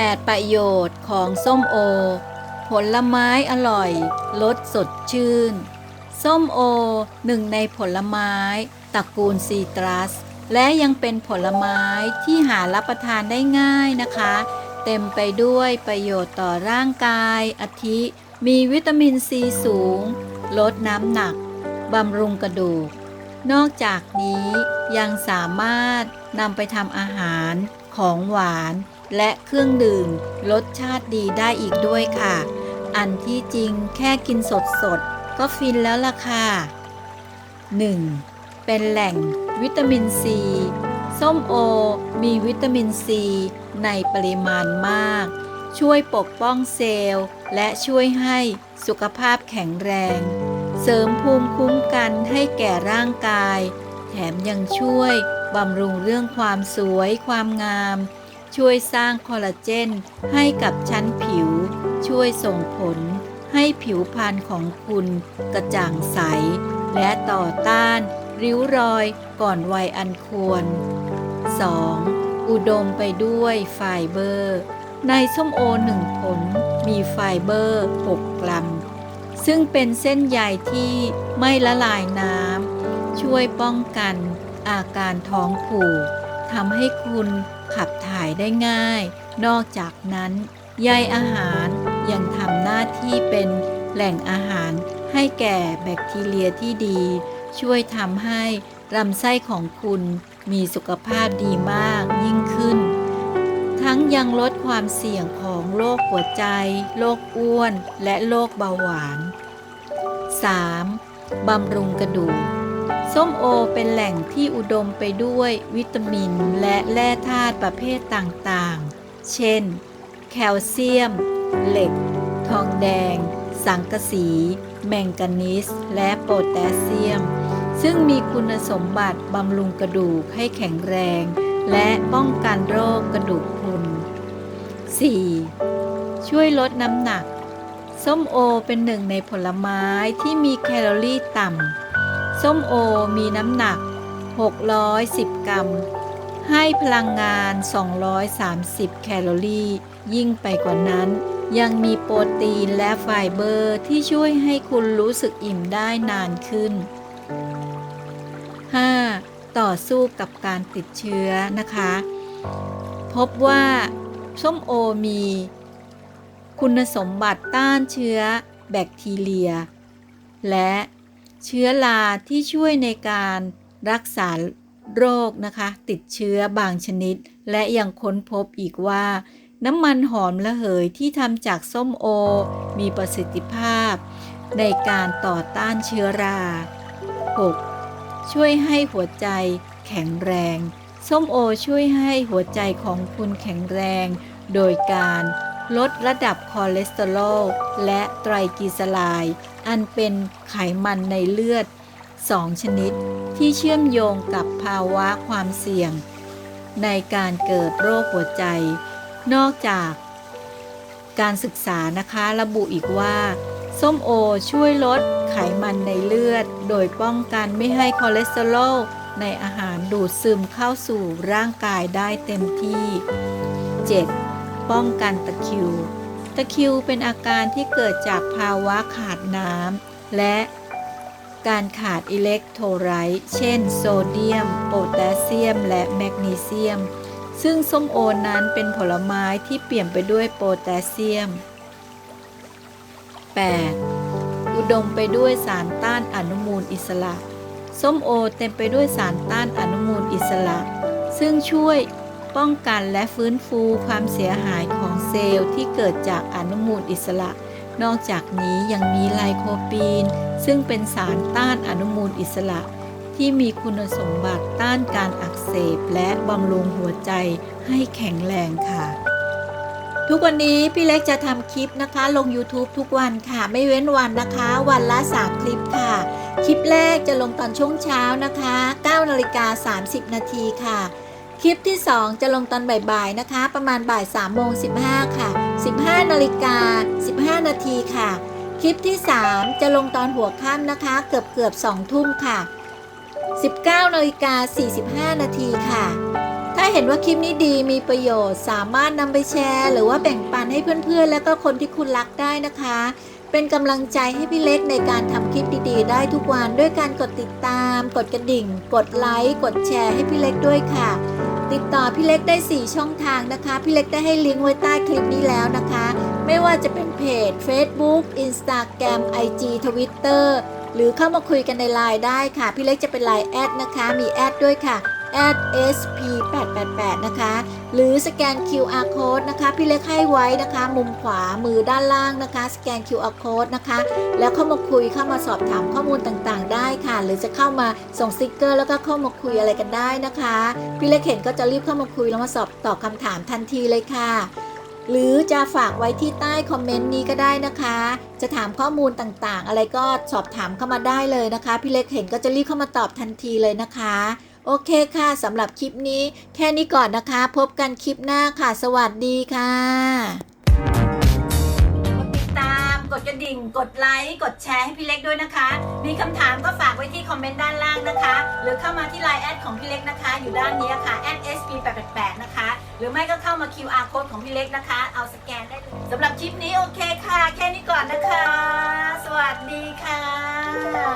8 ประโยชน์ของส้มโอ ผลไม้อร่อย ลดสดชื่น ส้มโอหนึ่งในผลไม้ตระกูลซีตรัส และยังเป็นผลไม้ที่หารับประทานได้ง่ายนะคะ เต็มไปด้วยประโยชน์ต่อร่างกาย อาทิ มีวิตามินซีสูง ลดน้ำหนัก บำรุงกระดูก นอกจากนี้ยังสามารถนำไปทำอาหารของหวาน และเครื่องดื่มรสชาติดีได้อีกด้วยค่ะ อันที่จริงแค่กินสดสดก็ฟินแล้วล่ะค่ะ 1. เป็นแหล่งวิตามินซี ส้มโอ มีวิตามินซี ในปริมาณมาก ช่วยปกป้องเซลล์ และช่วยให้สุขภาพแข็งแรง เสริมภูมิคุ้มกันให้แก่ร่างกาย แถมยังช่วยบำรุงเรื่องความสวยความงาม ช่วยสร้างคอลลาเจนให้กับชั้นผิว ช่วยส่งผลให้ผิวพรรณของคุณกระจ่างใส และต่อต้านริ้วรอยก่อนวัยอันควร 2. อุดมไปด้วยไฟเบอร์ ในส้มโอหนึ่งผลมีไฟเบอร์ 6 กรัม ซึ่งเป็นเส้นใยที่ไม่ละลายน้ำช่วยป้องกันอาการท้องผูกทำให้คุณ ขับถ่ายได้ง่าย นอกจากนั้นใยอาหารยังทำหน้าที่เป็นแหล่งอาหารให้แก่แบคทีเรียที่ดี ช่วยทำให้ลำไส้ของคุณมีสุขภาพดีมากยิ่งขึ้น ทั้งยังลดความเสี่ยงของโรคหัวใจ โรคอ้วน และโรคเบาหวาน 3. บำรุงกระดูก ส้มโอเป็นแหล่งที่อุดมไปด้วยวิตามินและแร่ธาตุประเภทต่างๆ เช่น แคลเซียม เหล็ก ทองแดง สังกะสี แมงกานีส และโพแทสเซียม ซึ่งมีคุณสมบัติบำรุงกระดูกให้แข็งแรง และป้องกันโรคกระดูกพรุน 4. ช่วยลดน้ำหนัก ส้มโอเป็นหนึ่งในผลไม้ที่มีแคลอรี่ต่ำ ส้มโอมีน้ำหนัก 610 กรัม ให้พลังงาน 230 แคลอรี่ ยิ่งไปกว่านั้น ยังมีโปรตีนและไฟเบอร์ที่ช่วยให้คุณรู้สึกอิ่มได้นานขึ้น 5. ต่อสู้กับการติดเชื้อนะคะ พบว่าส้มโอมี คุณสมบัติต้านเชื้อ แบคทีเรีย และ เชื้อราที่ช่วยในการรักษาโรคนะคะ ติดเชื้อบางชนิด และยังค้นพบอีกว่า น้ำมันหอมระเหยที่ทำจากส้มโอ มีประสิทธิภาพ ในการต่อต้านเชื้อรา 6. ช่วยให้หัวใจแข็งแรง ส้มโอช่วยให้หัวใจของคุณแข็งแรง โดยการลดระดับคอเลสเตอรอลและไตรกลีเซอไรด์ อันเป็นไขมันในเลือด2ชนิดที่เชื่อมโยงกับภาวะความเสี่ยง ในการเกิดโรคหัวใจ นอกจาก การศึกษานะคะระบุอีกว่า ส้มโอช่วยลดไขมันในเลือด โดยป้องกันไม่ให้คอเลสเตอรอลในอาหารดูดซึมเข้าสู่ร่างกายได้เต็มที่ 7. ป้องกันตะคิว ตะคิวเป็นอาการที่เกิดจากภาวะขาดน้ำและการขาดอิเล็กโทรไลต์เช่น โซเดียม โพแทสเซียม และแมกนีเซียม ซึ่งส้มโอนั้นเป็นผลไม้ที่เปี่ยมไปด้วยโพแทสเซียม 8. อุดมไปด้วยสารต้านอนุมูลอิสระ ส้มโอเต็มไปด้วยสารต้านอนุมูลอิสระ ซึ่งช่วย ป้องกันและฟื้นฟูความเสียหายของเซลล์ที่เกิดจากอนุมูลอิสระ นอกจากนี้ยังมีไลโคปีน ซึ่งเป็นสารต้านอนุมูลอิสระ ที่มีคุณสมบัติต้านการอักเสบและบำรุงหัวใจให้แข็งแรงค่ะ ทุกวันนี้พี่เล็กจะทำคลิปนะคะ ลง YouTube ทุกวันค่ะ ไม่เว้นวันนะคะ วันละ3คลิปค่ะ คลิปแรกจะลงตอนช่วงเช้านะคะ9นาฬิกา30 นาทีค่ะ คลิปที่ 2 จะลงตอนบ่ายๆนะคะ ประมาณบ่าย3โมง15 ค่ะ 15นาฬิกา15 นาทีค่ะ คลิปที่ 3 จะลงตอนหัวค่ำนะคะ เกือบเกือบ2ทุ่มค่ะ 19นาฬิกา45 นาทีค่ะ ถ้าเห็นว่าคลิปนี้ดีมีประโยชน์ สามารถนำไปแชร์ หรือว่าแบ่งปันให้เพื่อนๆ และก็คนที่คุณรักได้นะคะ เป็นกำลังใจให้พี่เล็กในการทำคลิปดีๆ ได้ทุกวันด้วยการกดติดตาม กดกระดิ่ง กดไลค์ กดแชร์ให้พี่เล็กด้วยค่ะ ติดต่อพี่เล็กได้ 4 ช่องทางนะคะ พี่เล็กได้ให้ลิงก์ไว้ใต้คลิปนี้แล้วนะคะ ไม่ว่าจะเป็นเพจ Facebook Instagram IG Twitter หรือเข้ามาคุยกันในไลน์ได้ค่ะ พี่เล็กจะเป็นไลน์แอดนะคะ มีแอดด้วยค่ะ @sp888 นะคะ หรือสแกน QR code นะคะ พี่เล็กให้ไว้นะคะ มุมขวามือด้านล่างนะคะ สแกน QR code นะคะ แล้วเข้ามาคุยเข้ามาสอบถามข้อมูลต่างๆ ได้ค่ะ หรือจะเข้ามาส่งสติกเกอร์ แล้วก็เข้ามาคุยอะไรกันได้นะคะ พี่เล็กเห็นก็จะรีบเข้ามาคุยแล้วมาสอบตอบคำถามทันทีเลยค่ะหรือจะฝากไว้ที่ใต้คอมเมนต์นี้ก็ได้นะคะ จะถามข้อมูลต่างๆ อะไรก็สอบถามเข้ามาได้เลยนะคะ พี่เล็กเห็นก็จะรีบเข้ามาตอบทันทีเลยนะคะ โอเคค่ะสำหรับคลิปนี้ แค่นี้ก่อนนะคะ พบกันคลิปหน้าค่ะ สวัสดีค่ะ กดติดตาม กดกระดิ่ง กดไลค์ กดแชร์ให้พี่เล็กด้วยนะคะ มีคำถามก็ฝากไว้ที่คอมเมนต์ด้านล่างนะคะ หรือเข้ามาที่ไลน์แอดของพี่เล็กนะคะ อยู่ด้านนี้ค่ะ @sp888 นะคะ หรือไม่ก็เข้ามา QR code ของพี่เล็กนะคะ เอาสแกนได้เลยสำหรับคลิปนี้โอเคค่ะ แค่นี้ก่อนนะคะ สวัสดีค่ะ